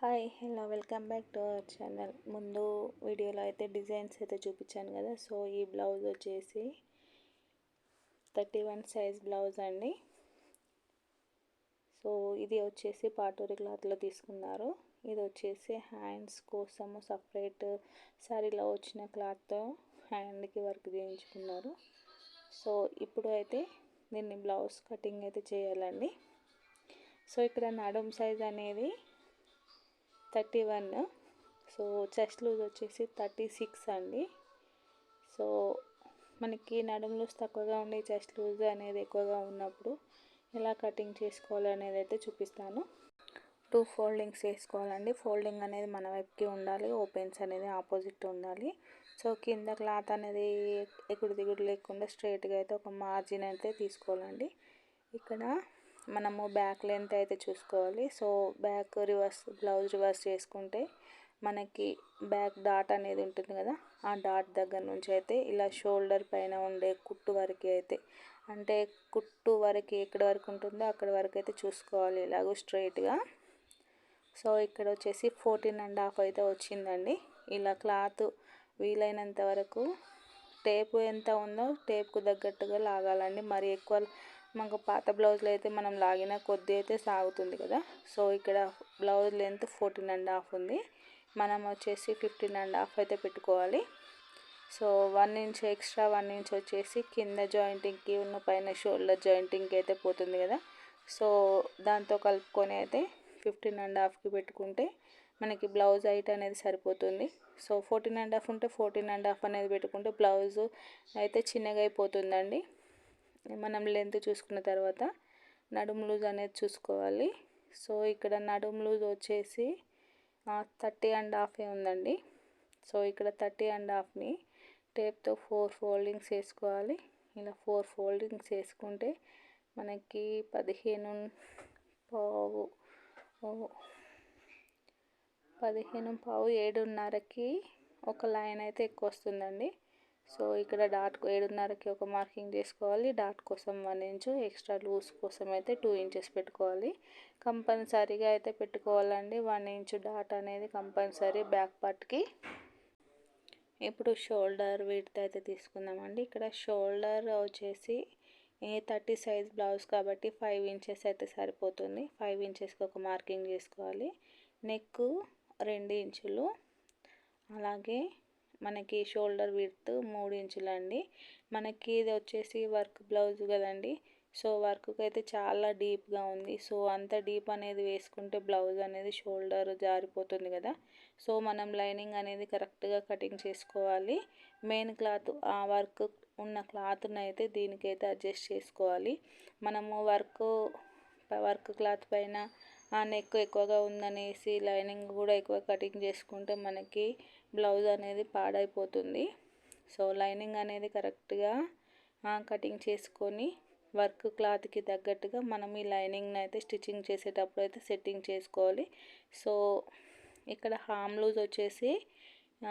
Hi hello welcome back to our channel. ముందు వీడియోలో అయితే డిజైన్స్ అయితే చూపించాను కదా సో ఈ బ్లౌజ్ వచ్చేసి థర్టీ వన్ సైజ్ బ్లౌజ్ అండి. సో ఇది వచ్చేసి పాటూరి క్లాత్లో తీసుకున్నారు. ఇది వచ్చేసి హ్యాండ్స్ కోసము సపరేట్ శారీలో వచ్చిన క్లాత్తో హ్యాండ్కి వర్క్ చేయించుకున్నారు. సో ఇప్పుడు అయితే దీన్ని బ్లౌజ్ కటింగ్ అయితే చేయాలండి. సో ఇక్కడ నడుం సైజ్ అనేది thirty one. So chest loose వచ్చేసి థర్టీ సిక్స్ అండి. సో మనకి నడుము లూజ్ తక్కువగా ఉండే చెస్ట్ లూజ్ అనేది ఎక్కువగా ఉన్నప్పుడు ఎలా కటింగ్ చేసుకోవాలి అనేది అయితే చూపిస్తాను. టూ ఫోల్డింగ్స్ వేసుకోవాలండి. ఫోల్డింగ్ అనేది మన వైపుకి ఉండాలి ఓపెన్స్ అనేది ఆపోజిట్ ఉండాలి. సో కింద క్లాత్ అనేది ఎగుడు దిగుడు లేకుండా స్ట్రైట్గా అయితే ఒక మార్జిన్ అయితే తీసుకోవాలండి. ఇక్కడ మనము బ్యాక్ లెంత్ అయితే చూసుకోవాలి. So back reverse blouse reverse చేసుకుంటే మనకి బ్యాక్ డాట్ అనేది ఉంటుంది కదా ఆ డాట్ దగ్గర నుంచి అయితే ఇలా షోల్డర్ పైన ఉండే కుట్టు వరకు అయితే అంటే కుట్టు వరకు ఎక్కడి వరకు ఉంటుందో అక్కడ వరకు అయితే చూసుకోవాలి ఇలాగో స్ట్రైట్గా. సో ఇక్కడ వచ్చేసి ఫోర్టీన్ అండ్ హాఫ్ అయితే వచ్చిందండి. ఇలా క్లాత్ వీలైనంత వరకు టేపు ఎంత ఉందో టేప్కు తగ్గట్టుగా లాగాలండి. మరి ఎక్కువ మనకు పాత బ్లౌజ్లో అయితే మనం లాగిన కొద్ది అయితే సాగుతుంది కదా. సో ఇక్కడ blouse length fourteen and half ఉంది. మనం వచ్చేసి ఫిఫ్టీన్ అండ్ హాఫ్ అయితే పెట్టుకోవాలి. So one inch extra one inch వచ్చేసి కింద జాయింటింగ్కి ఉన్న పైన షోల్డర్ జాయింటింగ్కి అయితే పోతుంది కదా. సో దాంతో కలుపుకొని అయితే ఫిఫ్టీన్ అండ్ హాఫ్కి పెట్టుకుంటే మనకి బ్లౌజ్ హైట్ అనేది సరిపోతుంది. సో ఫోర్టీన్ అండ్ హాఫ్ ఉంటే ఫోర్టీన్ అండ్ హాఫ్ అనేది పెట్టుకుంటే బ్లౌజ్ అయితే చిన్నగా అయిపోతుందండి. మనం లెంత్ చూసుకున్న తర్వాత నడుము లూజ్ అనేది చూసుకోవాలి. సో ఇక్కడ నడుము లూజ్ వచ్చేసి థర్టీ అండ్ హాఫే ఉందండి. సో ఇక్కడ థర్టీ అండ్ హాఫ్ని టేప్తో ఫోర్ ఫోల్డింగ్స్ వేసుకోవాలి. ఇలా ఫోర్ ఫోల్డింగ్స్ వేసుకుంటే మనకి పదిహేను పావు పదిహేను పావు ఏడున్నరకి ఒక లైన్ అయితే ఎక్కువ వస్తుందండి. సో ఇక్కడ డాట్ ఏడున్నరకి ఒక మార్కింగ్ చేసుకోవాలి. డాట్ కోసం వన్ ఇంచు ఎక్స్ట్రా లూజ్ కోసం అయితే టూ ఇంచెస్ పెట్టుకోవాలి. కంపల్సరీగా అయితే పెట్టుకోవాలండి. వన్ ఇంచు డాట్ అనేది కంపల్సరీ బ్యాక్ పార్ట్కి. ఇప్పుడు షోల్డర్ వీటితో అయితే తీసుకుందామండి. ఇక్కడ షోల్డర్ వచ్చేసి ఏ థర్టీ సైజ్ బ్లౌజ్ కాబట్టి ఫైవ్ ఇంచెస్ అయితే సరిపోతుంది. ఫైవ్ ఇంచెస్కి ఒక మార్కింగ్ చేసుకోవాలి. నెక్ రెండు ఇంచులు. అలాగే మనకి షోల్డర్ విడ్త్ మూడు ఇంచులండి. మనకి ఇది వచ్చేసి వర్క్ బ్లౌజ్ కదండి. సో వర్క్కి అయితే చాలా డీప్గా ఉంది. సో అంత డీప్ అనేది వేసుకుంటే బ్లౌజ్ అనేది షోల్డర్ జారిపోతుంది కదా. సో మనం లైనింగ్ అనేది కరెక్ట్గా కటింగ్ చేసుకోవాలి. మెయిన్ క్లాత్ ఆ వర్క్ ఉన్న క్లాత్ని అయితే దీనికైతే అడ్జస్ట్ చేసుకోవాలి. మనము వర్క్ వర్క్ క్లాత్ పైన ఆ నెక్ ఎక్కువగా ఉందనేసి లైనింగ్ కూడా ఎక్కువ కటింగ్ చేసుకుంటే మనకి బ్లౌజ్ అనేది పాడైపోతుంది. సో లైనింగ్ అనేది కరెక్ట్గా కటింగ్ చేసుకొని వర్క్ క్లాత్కి తగ్గట్టుగా మనం ఈ లైనింగ్ని అయితే స్టిచ్చింగ్ చేసేటప్పుడు అయితే సెట్టింగ్ చేసుకోవాలి. సో ఇక్కడ హామ్ లూజ్ వచ్చేసి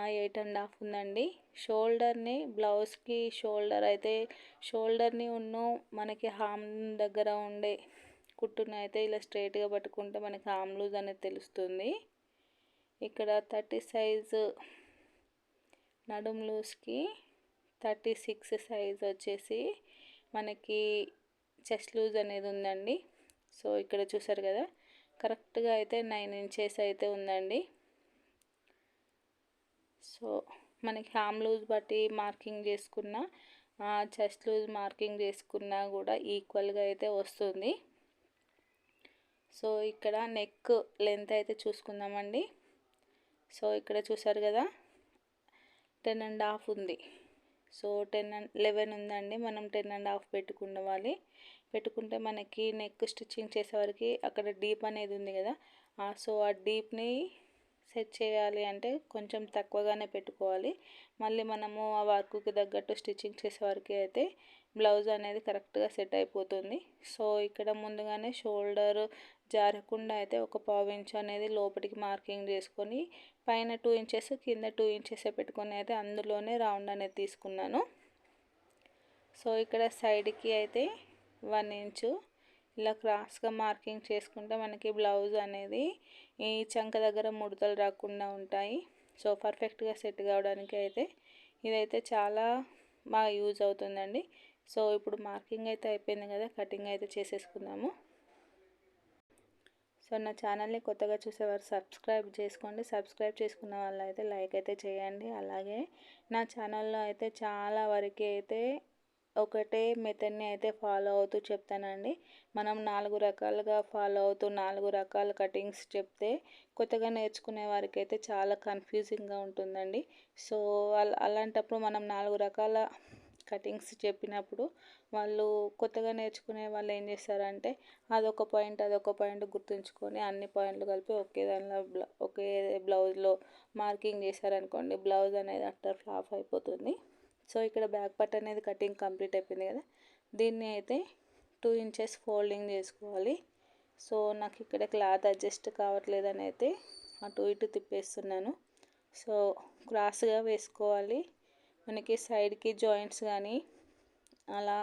ఎయిట్ అండ్ హాఫ్ ఉందండి. షోల్డర్ని బ్లౌజ్కి షోల్డర్ అయితే షోల్డర్ని ఉన్న మనకి హామ్ దగ్గర ఉండే కుట్టును అయితే ఇలా స్ట్రైట్గా పట్టుకుంటే మనకి హామ్ లూజ్ అనేది తెలుస్తుంది. ఇక్కడ థర్టీ సైజు నడుం లూజ్కి థర్టీ సిక్స్ సైజ్ వచ్చేసి మనకి చెస్ట్ లూజ్ అనేది ఉందండి. సో ఇక్కడ చూసారు కదా కరెక్ట్గా అయితే నైన్ ఇంచెస్ అయితే ఉందండి. సో మనకి హామ్ లూజ్ బట్టి మార్కింగ్ చేసుకున్న చెస్ట్ లూజ్ మార్కింగ్ చేసుకున్నా కూడా ఈక్వల్గా అయితే వస్తుంది. సో ఇక్కడ నెక్ లెంత్ అయితే చూసుకుందామండి. సో ఇక్కడ చూసారు కదా టెన్ అండ్ హాఫ్ ఉంది. సో టెన్ అండ్ లెవెన్ ఉందండి. మనం టెన్ అండ్ హాఫ్ పెట్టుకుండవాలి. పెట్టుకుంటే మనకి నెక్ స్టిచ్చింగ్ చేసేవరకు అక్కడ డీప్ అనేది ఉంది కదా. సో ఆ డీప్ని సెట్ చేయాలి అంటే కొంచెం తక్కువగానే పెట్టుకోవాలి. మళ్ళీ మనము ఆ వర్క్కి తగ్గట్టు స్టిచ్చింగ్ చేసేవరకు అయితే బ్లౌజ్ అనేది కరెక్ట్గా సెట్ అయిపోతుంది. సో ఇక్కడ ముందుగానే షోల్డర్ జారకుండా అయితే ఒక పావు ఇంచ్ అనేది లోపలికి మార్కింగ్ చేసుకొని పైన టూ ఇంచెస్ కింద టూ ఇంచెస్ పెట్టుకొని అయితే అందులోనే రౌండ్ అనేది తీసుకున్నాను. సో ఇక్కడ సైడ్కి అయితే వన్ ఇంచు ఇలా క్రాస్గా మార్కింగ్ చేసుకుంటే మనకి బ్లౌజ్ అనేది ఈ చంక దగ్గర ముడతలు రాకుండా ఉంటాయి. సో పర్ఫెక్ట్గా సెట్ కావడానికి అయితే ఇదైతే చాలా బాగా యూజ్ అవుతుందండి. సో ఇప్పుడు మార్కింగ్ అయితే అయిపోయింది కదా కటింగ్ అయితే చేసేసుకుందాము. సో నా ఛానల్ని కొత్తగా చూసేవారు సబ్స్క్రైబ్ చేసుకోండి. సబ్స్క్రైబ్ చేసుకున్న వాళ్ళు అయితే లైక్ అయితే చేయండి. అలాగే నా ఛానల్లో అయితే చాలా వరకు అయితే ఒకటే మెథడ్ని అయితే ఫాలో అవుతూ చెప్తానండి. మనం నాలుగు రకాలుగా ఫాలో అవుతూ నాలుగు రకాల కటింగ్స్ చెప్తే కొత్తగా నేర్చుకునే వారికి అయితే చాలా కన్ఫ్యూజింగ్గా ఉంటుందండి. సో అలాంటప్పుడు మనం నాలుగు రకాల కటింగ్స్ చెప్పినప్పుడు వాళ్ళు కొత్తగా నేర్చుకునే వాళ్ళు ఏం చేస్తారంటే అదొక పాయింట్ అదొక పాయింట్ గుర్తుంచుకొని అన్ని పాయింట్లు కలిపి ఒకే దానిలో ఒకే బ్లౌజ్లో మార్కింగ్ చేశారనుకోండి బ్లౌజ్ అనేది అట్టర్ ఫ్లాప్ అయిపోతుంది. సో ఇక్కడ బ్యాక్ పార్ట్ అనేది కటింగ్ కంప్లీట్ అయిపోయింది కదా. దీన్ని అయితే టూ ఇంచెస్ ఫోల్డింగ్ చేసుకోవాలి. సో నాకు ఇక్కడ క్లాత్ అడ్జస్ట్ కావట్లేదని అయితే అటు ఇటు తిప్పేస్తున్నాను. సో క్రాస్గా వేసుకోవాలి. మనకి సైడ్కి జాయింట్స్ కానీ అలా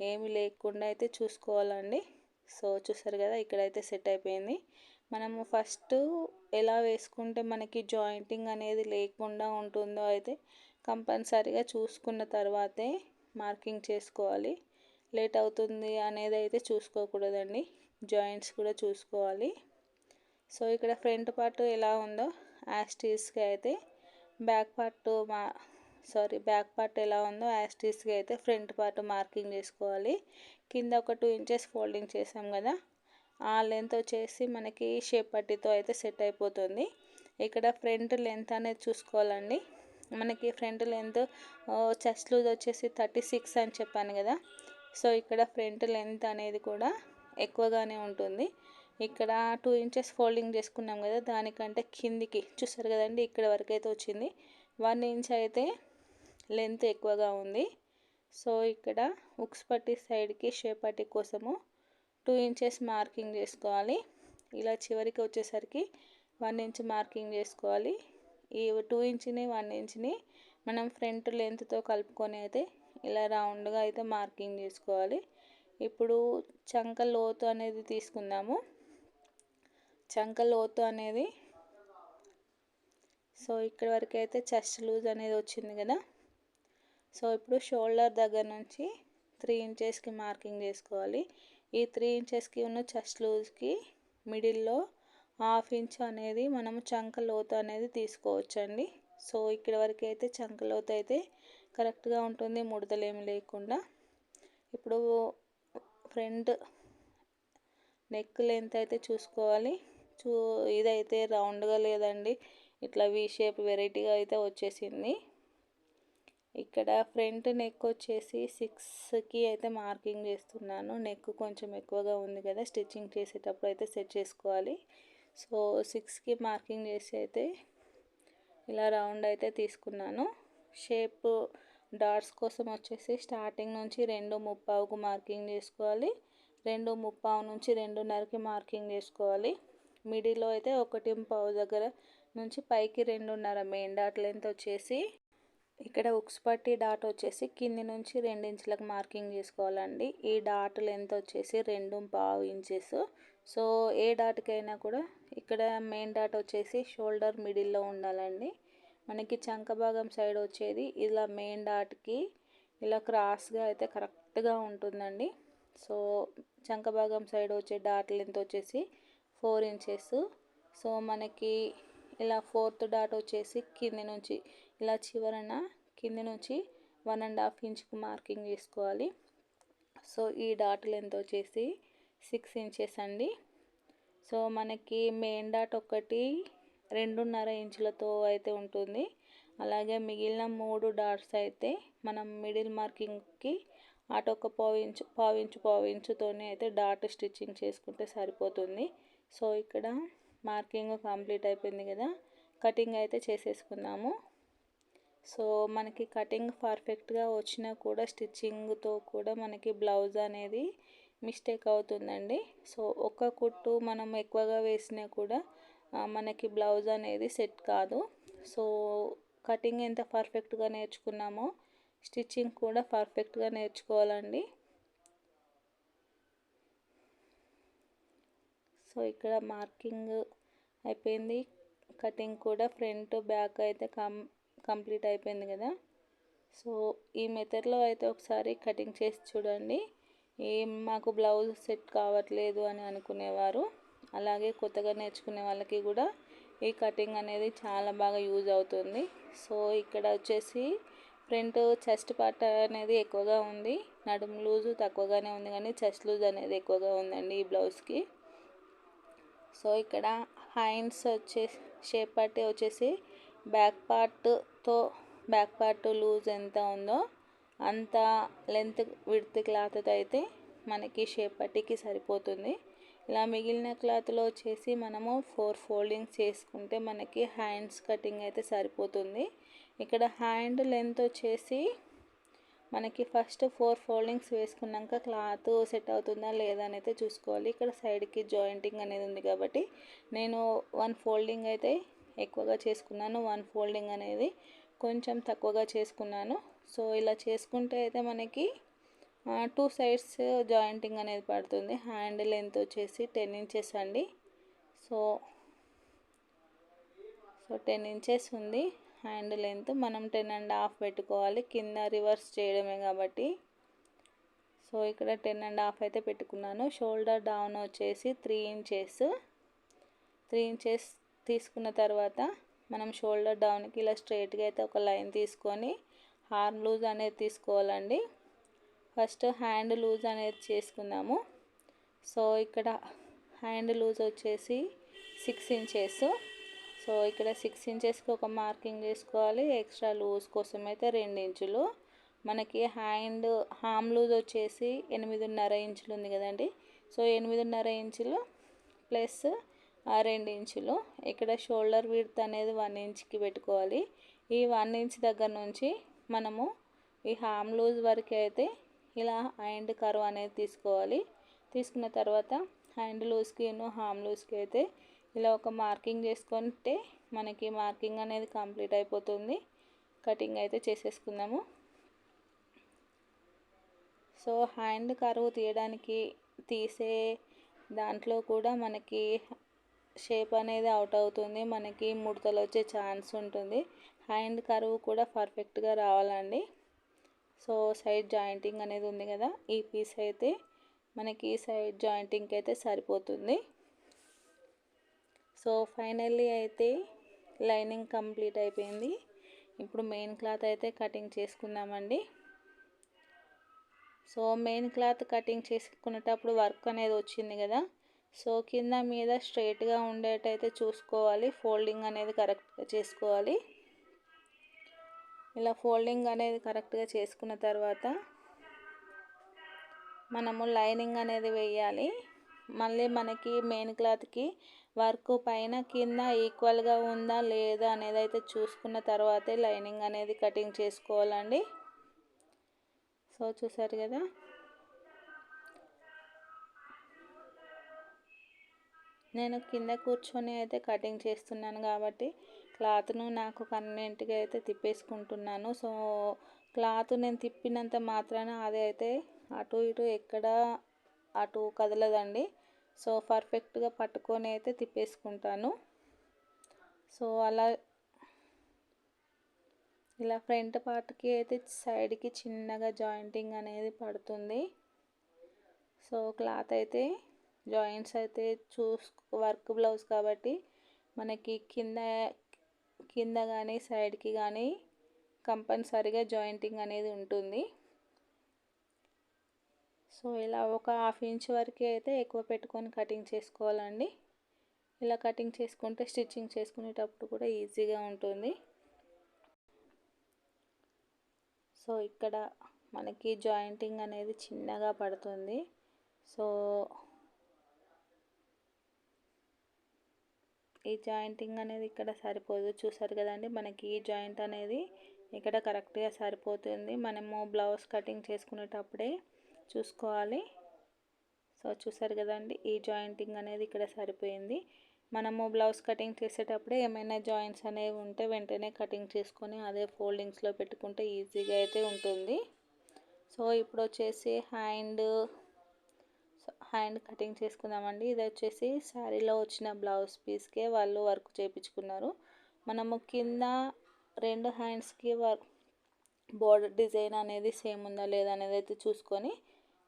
ఏమి లేకుండా అయితే చూసుకోవాలండి. సో చూసారు కదా ఇక్కడైతే సెట్ అయిపోయింది. మనము ఫస్ట్ ఎలా వేసుకుంటే మనకి జాయింటింగ్ అనేది లేకుండా ఉంటుందో అయితే కంపల్సరీగా చూసుకున్న తర్వాతే మార్కింగ్ చేసుకోవాలి. లేట్ అవుతుంది అనేది అయితే చూసుకోకూడదండి. జాయింట్స్ కూడా చూసుకోవాలి. సో ఇక్కడ ఫ్రంట్ పార్ట్ ఎలా ఉందో యాస్టీస్కి అయితే బ్యాక్ పార్ట్ మా సారీ బ్యాక్ పార్ట్ ఎలా ఉందో యాస్టీస్గా అయితే ఫ్రంట్ పార్ట్ మార్కింగ్ చేసుకోవాలి. కింద ఒక టూ ఇంచెస్ ఫోల్డింగ్ చేసాం కదా ఆ లెంత్ వచ్చేసి మనకి షేప్ పట్టితో అయితే సెట్ అయిపోతుంది. ఇక్కడ ఫ్రంట్ లెంత్ అనేది చూసుకోవాలండి. మనకి ఫ్రంట్ లెంత్ చెస్ట్ లూజ్ వచ్చేసి థర్టీ సిక్స్ అని చెప్పాను కదా సో ఇక్కడ ఫ్రంట్ లెంత్ అనేది కూడా ఎక్కువగానే ఉంటుంది. ఇక్కడ టూ ఇంచెస్ ఫోల్డింగ్ చేసుకున్నాం కదా దానికంటే కిందికి చూసారు కదండి ఇక్కడ వరకు అయితే వచ్చింది. వన్ ఇంచ్ అయితే లెంత్ ఎక్కువగా ఉంది. సో ఇక్కడ ఉక్స్ పట్టి సైడ్కి షేప్ పట్టి కోసము టూ ఇంచెస్ మార్కింగ్ చేసుకోవాలి. ఇలా చివరికి వచ్చేసరికి వన్ ఇంచ్ మార్కింగ్ చేసుకోవాలి. ఈ టూ ఇంచ్ని వన్ ఇంచ్ని మనం ఫ్రంట్ లెంత్తో కలుపుకొని అయితే ఇలా రౌండ్గా అయితే మార్కింగ్ చేసుకోవాలి. ఇప్పుడు చంక లోతు అనేది తీసుకుందాము. చంక లోతు అనేది సో ఇక్కడ వరకు అయితే చెస్ట్ లూజ్ అనేది వచ్చింది కదా. సో ఇప్పుడు షోల్డర్ దగ్గర నుంచి త్రీ ఇంచెస్కి మార్కింగ్ చేసుకోవాలి. ఈ త్రీ ఇంచెస్కి ఉన్న చెస్ట్ లూజ్కి మిడిల్లో హాఫ్ ఇంచ్ అనేది మనము చంక లోతు అనేది తీసుకోవచ్చండి. సో ఇక్కడ వరకు అయితే చంక లోతు అయితే కరెక్ట్గా ఉంటుంది ముడతలేమి లేకుండా. ఇప్పుడు ఫ్రంట్ నెక్ లెంత్ అయితే చూసుకోవాలి. చూ ఇదైతే రౌండ్గా లేదండి. ఇట్లా వి షేప్ వెరైటీగా అయితే వచ్చేసింది. ఇక్కడ ఫ్రంట్ నెక్ వచ్చేసి సిక్స్కి అయితే మార్కింగ్ చేస్తున్నాను. నెక్ కొంచెం ఎక్కువగా ఉంది కదా స్టిచ్చింగ్ చేసేటప్పుడు అయితే సెట్ చేసుకోవాలి. సో సిక్స్కి మార్కింగ్ చేసి అయితే ఇలా రౌండ్ అయితే తీసుకున్నాను. షేప్ డాట్స్ కోసం వచ్చేసి స్టార్టింగ్ నుంచి రెండు ముప్పావుకు మార్కింగ్ చేసుకోవాలి. రెండు ముప్పావు నుంచి రెండున్నరకి మార్కింగ్ చేసుకోవాలి. మిడిల్లో అయితే ఒకటి పావు దగ్గర నుంచి పైకి రెండున్నర మెయిన్ డాట్ లెంత్ వచ్చేసి ఇక్కడ ఉక్స్ పట్టి డాట్ వచ్చేసి కింది నుంచి రెండు ఇంచులకు మార్కింగ్ చేసుకోవాలండి. ఈ డాట్ లెంత్ వచ్చేసి రెండు పావు ఇంచెస్. సో ఏ డాట్కైనా కూడా ఇక్కడ మెయిన్ డాట్ వచ్చేసి షోల్డర్ మిడిల్లో ఉండాలండి. మనకి చంక భాగం సైడ్ వచ్చేది ఇలా మెయిన్ డాట్కి ఇలా క్రాస్గా అయితే కరెక్ట్గా ఉంటుందండి. సో చంక భాగం సైడ్ వచ్చే డాట్ లెంత్ వచ్చేసి ఫోర్ ఇంచెస్. సో మనకి ఇలా ఫోర్త్ డాట్ వచ్చేసి కింది నుంచి ఇలా చివరన కింది నుంచి వన్ అండ్ హాఫ్ ఇంచ్కి మార్కింగ్ చేసుకోవాలి. సో ఈ డాట్ లెంత్ వచ్చేసి సిక్స్ ఇంచెస్ అండి. సో మనకి మెయిన్ డాట్ ఒకటి రెండున్నర ఇంచులతో అయితే ఉంటుంది. అలాగే మిగిలిన మూడు డాట్స్ అయితే మనం మిడిల్ మార్కింగ్కి అటు ఒక పావించు పావించు పావించుతోనే అయితే డాట్ స్టిచ్చింగ్ చేసుకుంటే సరిపోతుంది. సో ఇక్కడ మార్కింగ్ కంప్లీట్ అయిపోయింది కదా. కటింగ్ అయితే చేసేసుకున్నాము సో మనకి కటింగ్ పర్ఫెక్ట్గా వచ్చినా కూడా స్టిచ్చింగ్తో కూడా మనకి బ్లౌజ్ అనేది మిస్టేక్ అవుతుందండి. సో ఒక్క కుట్టు మనం ఎక్కువగా వేసినా కూడా మనకి బ్లౌజ్ అనేది సెట్ కాదు. సో కటింగ్ ఎంత పర్ఫెక్ట్గా నేర్చుకున్నామో స్టిచ్చింగ్ కూడా పర్ఫెక్ట్గా నేర్చుకోవాలండి. సో ఇక్కడ మార్కింగ్ అయిపోయింది. కటింగ్ కూడా ఫ్రంట్ బ్యాక్ అయితే కం కంప్లీట్ అయిపోయింది కదా. సో ఈ మెథడ్లో అయితే ఒకసారి కటింగ్ చేసి చూడండి. ఏం మాకు బ్లౌజ్ సెట్ కావట్లేదు అని అనుకునేవారు. అలాగే కొత్తగా నేర్చుకునే వాళ్ళకి కూడా ఈ కటింగ్ అనేది చాలా బాగా యూజ్ అవుతుంది. సో ఇక్కడ వచ్చేసి ఫ్రంట్ చెస్ట్ పార్ట్ అనేది ఎక్కువగా ఉంది. నడుము లూజు తక్కువగానే ఉంది కానీ చెస్ట్ లూజ్ అనేది ఎక్కువగా ఉందండి ఈ బ్లౌజ్కి. సో ఇక్కడ హ్యాండ్స్ వచ్చే షేప్ పట్టి వచ్చేసి బ్యాక్ పార్ట్ క్లాత్తో బ్యాక్ పార్ట్ లూజ్ ఎంత ఉందో అంత లెంత్ విడ్త్ క్లాత్తో అయితే మనకి షేప్ పట్టికి సరిపోతుంది. ఇలా మిగిలిన క్లాత్లో వచ్చేసి మనము ఫోర్ ఫోల్డింగ్స్ చేసుకుంటే మనకి హ్యాండ్స్ కటింగ్ అయితే సరిపోతుంది. ఇక్కడ హ్యాండ్ లెంత్ వచ్చేసి మనకి ఫస్ట్ ఫోర్ ఫోల్డింగ్స్ వేసుకున్నాక క్లాత్ సెట్ అవుతుందా లేదా అని అయితే చూసుకోవాలి. ఇక్కడ సైడ్కి జాయింటింగ్ అనేది ఉంది కాబట్టి నేను వన్ ఫోల్డింగ్ అయితే ఎక్కువగా చేసుకున్నాను. వన్ ఫోల్డింగ్ అనేది కొంచెం తక్కువగా చేసుకున్నాను. సో ఇలా చేసుకుంటే అయితే మనకి టూ సైడ్స్ జాయింటింగ్ అనేది పడుతుంది. హ్యాండ్ లెంత్ వచ్చేసి టెన్ ఇంచెస్ అండి. సో సో టెన్ ఇంచెస్ ఉంది. హ్యాండ్ లెంత్ మనం టెన్ అండ్ హాఫ్ పెట్టుకోవాలి. కింద రివర్స్ చేయడమే కాబట్టి. సో ఇక్కడ టెన్ అండ్ హాఫ్ అయితే పెట్టుకున్నాను. షోల్డర్ డౌన్ వచ్చేసి త్రీ ఇంచెస్. త్రీ ఇంచెస్ తీసుకున్న తర్వాత మనం షోల్డర్ డౌన్కి ఇలా స్ట్రైట్గా అయితే ఒక లైన్ తీసుకొని హార్మ్ లూజ్ అనేది తీసుకోవాలండి. ఫస్ట్ హ్యాండ్ లూజ్ అనేది చేసుకుందాము. సో ఇక్కడ హ్యాండ్ లూజ్ వచ్చేసి సిక్స్ ఇంచెస్ సో ఇక్కడ సిక్స్ ఇంచెస్కి ఒక మార్కింగ్ చేసుకోవాలి ఎక్స్ట్రా లూజ్ కోసం అయితే రెండు ఇంచులు. మనకి హ్యాండ్ హామ్ లూజ్ వచ్చేసి ఎనిమిదిన్నర ఇంచులు ఉంది కదండి. సో ఎనిమిదిన్నర ఇంచులు ప్లస్ రెండు ఇంచులు ఇక్కడ షోల్డర్ విడ్త్ అనేది వన్ ఇంచ్కి పెట్టుకోవాలి. ఈ వన్ ఇంచ్ దగ్గర నుంచి మనము ఈ హామ్ లూజ్ వరకు అయితే ఇలా హ్యాండ్ కర్వ్ అనేది తీసుకోవాలి. తీసుకున్న తర్వాత హ్యాండ్ లూజ్కి హామ్ లూజ్కి అయితే ఇలా ఒక మార్కింగ్ చేసుకుంటే మనకి మార్కింగ్ అనేది కంప్లీట్ అయిపోతుంది. కటింగ్ అయితే చేసేసుకుందాము. సో హ్యాండ్ కరువు తీయడానికి తీసే దాంట్లో కూడా మనకి షేప్ అనేది అవుట్ అవుతుంది. మనకి ముడతలు వచ్చే ఛాన్స్ ఉంటుంది. హ్యాండ్ కరువు కూడా పర్ఫెక్ట్గా రావాలండి. సో సైడ్ జాయింటింగ్ అనేది ఉంది కదా. ఈ పీస్ అయితే మనకి సైడ్ జాయింటింగ్కి అయితే సరిపోతుంది. సో ఫైనల్లీ అయితే లైనింగ్ కంప్లీట్ అయిపోయింది. ఇప్పుడు మెయిన్ క్లాత్ అయితే కటింగ్ చేసుకుందామండి. సో మెయిన్ క్లాత్ కటింగ్ చేసుకునేటప్పుడు వర్క్ అనేది వచ్చింది కదా. సో కింద మీద స్ట్రైట్గా ఉండేటైతే చూసుకోవాలి. ఫోల్డింగ్ అనేది కరెక్ట్గా చేసుకోవాలి. ఇలా ఫోల్డింగ్ అనేది కరెక్ట్గా చేసుకున్న తర్వాత మనము లైనింగ్ అనేది వేయాలి. మళ్ళీ మనకి మెయిన్ క్లాత్కి వర్క్ పైన కింద ఈక్వల్గా ఉందా లేదా అనేది అయితే చూసుకున్న తర్వాతే లైనింగ్ అనేది కటింగ్ చేసుకోవాలండి. సో చూసారు కదా? నేను కింద కూర్చొని అయితే కటింగ్ చేస్తున్నాను కాబట్టి క్లాత్ను నాకు కన్వీనెంట్గా అయితే తిప్పేసుకుంటున్నాను. సో క్లాత్ నేను తిప్పినంత మాత్రాన అది అయితే అటు ఇటు ఎక్కడ అటు కదలదండి. సో పర్ఫెక్ట్గా పట్టుకొని అయితే తిప్పేసుకుంటాను. సో అలా ఇలా ఫ్రంట్ పార్ట్కి అయితే సైడ్కి చిన్నగా జాయింటింగ్ అనేది పడుతుంది. సో క్లాత్ అయితే జాయింట్స్ అయితే చూస్ వర్క్ బ్లౌజ్ కాబట్టి మనకి కింద కింద కానీ సైడ్కి కానీ కంపల్సరీగా జాయింటింగ్ అనేది ఉంటుంది. సో ఇలా ఒక హాఫ్ ఇంచ్ వరకు అయితే ఎక్కువ పెట్టుకొని కటింగ్ చేసుకోవాలండి. ఇలా కటింగ్ చేసుకుంటే స్టిచ్చింగ్ చేసుకునేటప్పుడు కూడా ఈజీగా ఉంటుంది. సో ఇక్కడ మనకి జాయింటింగ్ అనేది చిన్నగా పడుతుంది. సో ఈ జాయింటింగ్ అనేది ఇక్కడ సరిపోదు. చూసారు కదండి మనకి ఈ జాయింట్ అనేది ఇక్కడ కరెక్ట్గా సరిపోతుంది. మనము బ్లౌజ్ కటింగ్ చేసుకునేటప్పుడే చూసుకోవాలి. సో చూసారు కదండి ఈ జాయింటింగ్ అనేది ఇక్కడ సరిపోయింది. మనము బ్లౌజ్ కటింగ్ చేసేటప్పుడే ఏమైనా జాయింట్స్ అనేవి ఉంటే వెంటనే కటింగ్ చేసుకొని అదే ఫోల్డింగ్స్లో పెట్టుకుంటే ఈజీగా అయితే ఉంటుంది. సో ఇప్పుడు వచ్చేసి హ్యాండ్ హ్యాండ్ కటింగ్ చేసుకుందామండి. ఇది వచ్చేసి శారీలో వచ్చిన బ్లౌజ్ పీస్కే వాళ్ళు వర్క్ చేయించుకున్నారు మనము కింద రెండు హ్యాండ్స్కి వర్క్ బోర్డర్ డిజైన్ అనేది సేమ్ ఉందా లేదా అనేది అయితే చూసుకొని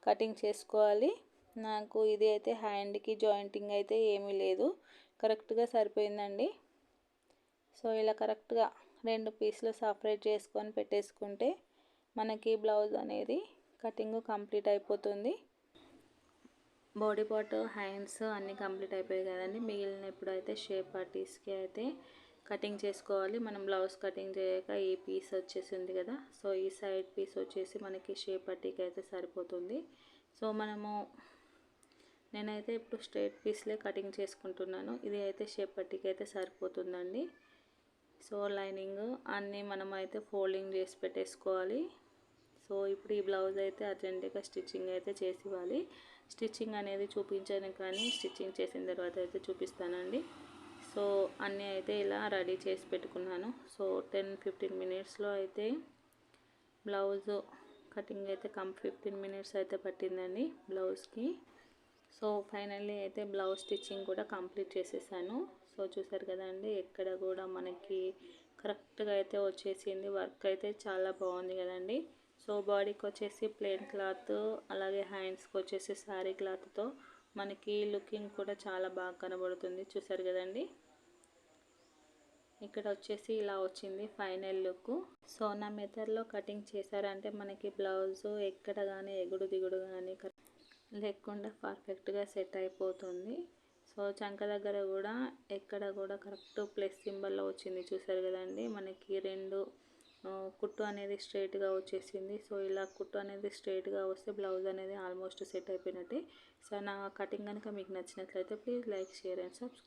కటింగ్ చేసుకోవాలి. నాకు ఇది అయితే హ్యాండ్కి జాయింటింగ్ అయితే ఏమీ లేదు. కరెక్ట్గా సరిపోయిందండి. సో ఇలా కరెక్ట్గా రెండు పీసులు సపరేట్ చేసుకొని పెట్టేసుకుంటే మనకి బ్లౌజ్ అనేది కటింగ్ కంప్లీట్ అయిపోతుంది. బాడీ పార్ట్ హ్యాండ్స్ అన్నీ కంప్లీట్ అయిపోయాయి కదండి. మిగిలిన ఇప్పుడైతే షేప్ పార్టీస్కి అయితే కటింగ్ చేసుకోవాలి. మనం బ్లౌజ్ కటింగ్ చేయక ఈ పీస్ వచ్చేసి ఉంది కదా. సో ఈ సైడ్ పీస్ వచ్చేసి మనకి షేప్ పట్టీకి అయితే సరిపోతుంది. సో మనము నేనైతే ఇప్పుడు స్ట్రైట్ పీస్లే కటింగ్ చేసుకుంటున్నాను. ఇది అయితే షేప్ పట్టీకి అయితే సరిపోతుందండి. సో లైనింగ్ అన్నీ మనం అయితే ఫోల్డింగ్ చేసి పెట్టేసుకోవాలి. సో ఇప్పుడు ఈ బ్లౌజ్ అయితే అర్జెంటుగా స్టిచ్చింగ్ అయితే చేసి ఇవ్వాలి. స్టిచ్చింగ్ అనేది చూపించాను కానీ స్టిచ్చింగ్ చేసిన తర్వాత అయితే చూపిస్తానండి. సో అన్నీ అయితే ఇలా రెడీ చేసి పెట్టుకున్నాను. సో టెన్ ఫిఫ్టీన్ మినిట్స్లో అయితే బ్లౌజ్ కటింగ్ అయితే కం ఫిఫ్టీన్ మినిట్స్ అయితే పట్టిందండి బ్లౌజ్కి. సో ఫైనల్లీ అయితే బ్లౌజ్ స్టిచ్చింగ్ కూడా కంప్లీట్ చేసేసాను. సో చూసారు కదండి ఎక్కడ కూడా మనకి కరెక్ట్గా అయితే వచ్చేసింది. వర్క్ అయితే చాలా బాగుంది కదండి. సో బాడీకి వచ్చేసి ప్లెయిన్ క్లాత్ అలాగే హ్యాండ్స్కి వచ్చేసి శారీ క్లాత్తో మనకి లుకింగ్ కూడా చాలా బాగా కనబడుతుంది. చూసారు కదండి? ఇక్కడ వచ్చేసి ఇలా వచ్చింది ఫైనల్ లుక్. సో నా మెథడ్లో కటింగ్ చేశారంటే మనకి బ్లౌజ్ ఎక్కడ కానీ ఎగుడు దిగుడు కానీ లేకుండా పర్ఫెక్ట్గా సెట్ అయిపోతుంది. సో చంక దగ్గర కూడా ఎక్కడ కూడా కరెక్ట్ ప్లస్ సింబల్లో వచ్చింది. చూసారు కదండి? మనకి రెండు కుట్టు అనేది స్ట్రైట్గా వచ్చేసింది. సో ఇలా కుట్టు అనేది స్ట్రైట్గా వస్తే బ్లౌజ్ అనేది ఆల్మోస్ట్ సెట్ అయిపోయినట్టే. సో నా కటింగ్ కనుక మీకు నచ్చినట్లయితే please like share and subscribe.